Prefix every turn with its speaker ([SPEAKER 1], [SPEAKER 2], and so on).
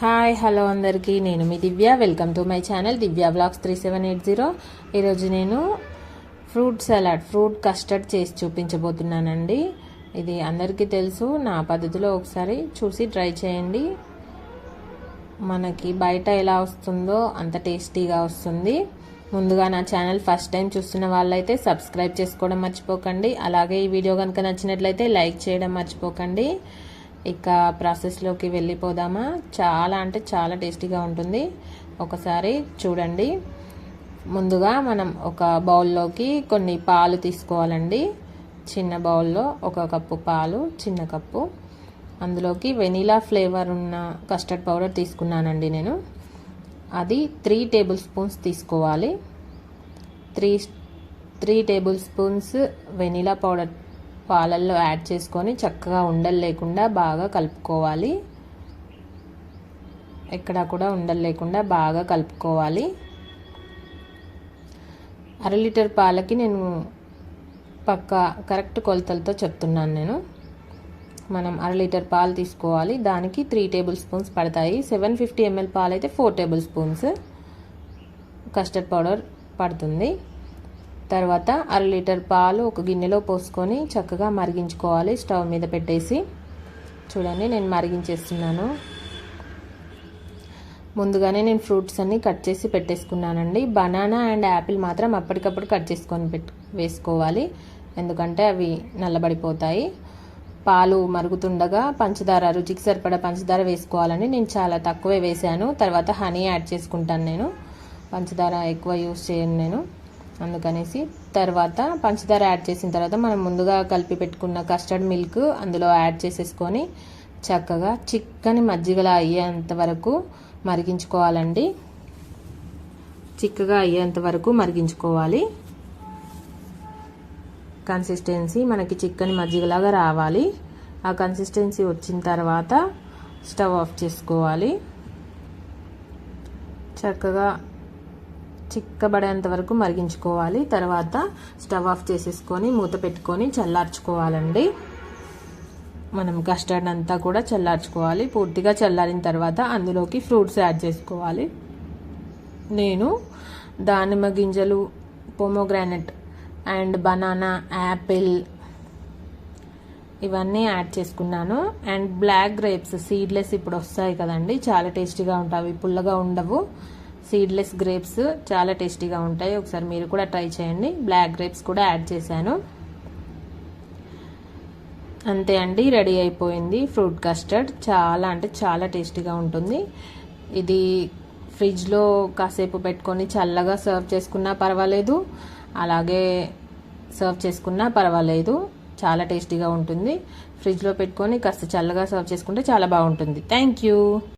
[SPEAKER 1] Hi hello అందరికీ. నేను మీ Divya. Welcome to my channel Divya blogs three seven eight zero. ఈరోజు నేను fruit salad fruit custard చేసి చూపించబోతున్నానండి. ఇది అందరికీ తెలుసు. నా పద్ధతిలో ఒకసారి చూసి ట్రై చేయండి. మనకి బయట ఎలా వస్తుందో అంత టేస్టీగా వస్తుంది. ముందుగా నా ఛానల్ ఫస్ట్ టైం చూస్తున్న వాళ్ళైతే సబ్స్క్రైబ్ చేసుకోవడం మర్చిపోకండి. అలాగే ఈ వీడియో కనుక నచ్చినట్లయితే లైక్ చేయడం మర్చిపోకండి. ఇక ప్రాసెస్లోకి వెళ్ళిపోదామా? చాలా అంటే చాలా టేస్టీగా ఉంటుంది. ఒకసారి చూడండి. ముందుగా మనం ఒక బౌల్లోకి కొన్ని పాలు తీసుకోవాలండి. చిన్న బౌల్లో ఒక కప్పు పాలు చిన్న కప్పు. అందులోకి వెనీలా ఫ్లేవర్ ఉన్న కస్టర్డ్ పౌడర్ తీసుకున్నానండి నేను. అది త్రీ టేబుల్ స్పూన్స్ తీసుకోవాలి. Three three tablespoons vanilla powder పాలల్లో యాడ్ చేసుకొని చక్కగా ఉండలు లేకుండా బాగా కలుపుకోవాలి. ఎక్కడ కూడా ఉండలు లేకుండా బాగా కలుపుకోవాలి. అర లీటర్ పాలకి నేను పక్క కరెక్ట్ కొలతలతో చెప్తున్నాను నేను. మనం అర లీటర్ పాలు తీసుకోవాలి. దానికి త్రీ టేబుల్ స్పూన్స్ పడతాయి. సెవెన్ ఫిఫ్టీ ఎంఎల్ పాలు అయితే four tablespoons. Custard powder పడుతుంది. తర్వాత అర లీటర్ పాలు ఒక గిన్నెలో పోసుకొని చక్కగా మరిగించుకోవాలి స్టవ్ మీద పెట్టేసి. చూడండి నేను మరిగించేస్తున్నాను. ముందుగానే నేను ఫ్రూట్స్ అన్నీ కట్ చేసి పెట్టేసుకున్నానండి. బనానా అండ్ యాపిల్ మాత్రం అప్పటికప్పుడు కట్ చేసుకొని పెట్టు వేసుకోవాలి. ఎందుకంటే అవి నల్లబడిపోతాయి. పాలు మరుగుతుండగా పంచదార రుచికి సరిపడా పంచదార వేసుకోవాలని నేను చాలా తక్కువే వేసాను తర్వాత హనీ యాడ్ చేసుకుంటాను నేను. పంచదార ఎక్కువ యూస్ చేయను నేను. అందుకనేసి తర్వాత పంచదార యాడ్ చేసిన తర్వాత మనం ముందుగా కలిపి పెట్టుకున్న కస్టర్డ్ మిల్క్ అందులో యాడ్ చేసేసుకొని చక్కగా చిక్కని మజ్జిగలా అయ్యేంత వరకు మరిగించుకోవాలండి. చిక్కగా అయ్యేంత వరకు మరిగించుకోవాలి. కన్సిస్టెన్సీ మనకి చిక్కని మజ్జిగలాగా రావాలి. ఆ కన్సిస్టెన్సీ వచ్చిన తర్వాత స్టవ్ ఆఫ్ చేసుకోవాలి. చక్కగా చిక్కబడేంత వరకు మరిగించుకోవాలి. తర్వాత స్టవ్ ఆఫ్ చేసేసుకొని మూత పెట్టుకొని చల్లార్చుకోవాలండి. మనం కస్టర్డ్ అంతా కూడా చల్లార్చుకోవాలి. పూర్తిగా చల్లారిన తర్వాత అందులోకి ఫ్రూట్స్ యాడ్ చేసుకోవాలి. నేను దానిమ్మ గింజలు పోమోగ్రానెట్ అండ్ బనానా యాపిల్ ఇవన్నీ యాడ్ చేసుకున్నాను. అండ్ బ్లాక్ గ్రేప్స్ సీడ్లెస్ ఇప్పుడు వస్తాయి కదండి. చాలా టేస్టీగా ఉంటాయి పుల్లగా ఉండవు. సీడ్లెస్ గ్రేప్స్ చాలా టేస్టీగా ఉంటాయి. ఒకసారి మీరు కూడా ట్రై చేయండి. బ్లాక్ గ్రేప్స్ కూడా యాడ్ చేశాను. అంతే అండి రెడీ అయిపోయింది. ఫ్రూట్ కస్టర్డ్ చాలా అంటే చాలా టేస్టీగా ఉంటుంది. ఇది ఫ్రిడ్జ్లో కాసేపు పెట్టుకొని చల్లగా సర్వ్ చేసుకున్నా పర్వాలేదు. అలాగే సర్వ్ చేసుకున్నా పర్వాలేదు. చాలా టేస్టీగా ఉంటుంది. ఫ్రిడ్జ్లో పెట్టుకొని కాస్త చల్లగా సర్వ్ చేసుకుంటే చాలా బాగుంటుంది. Thank you.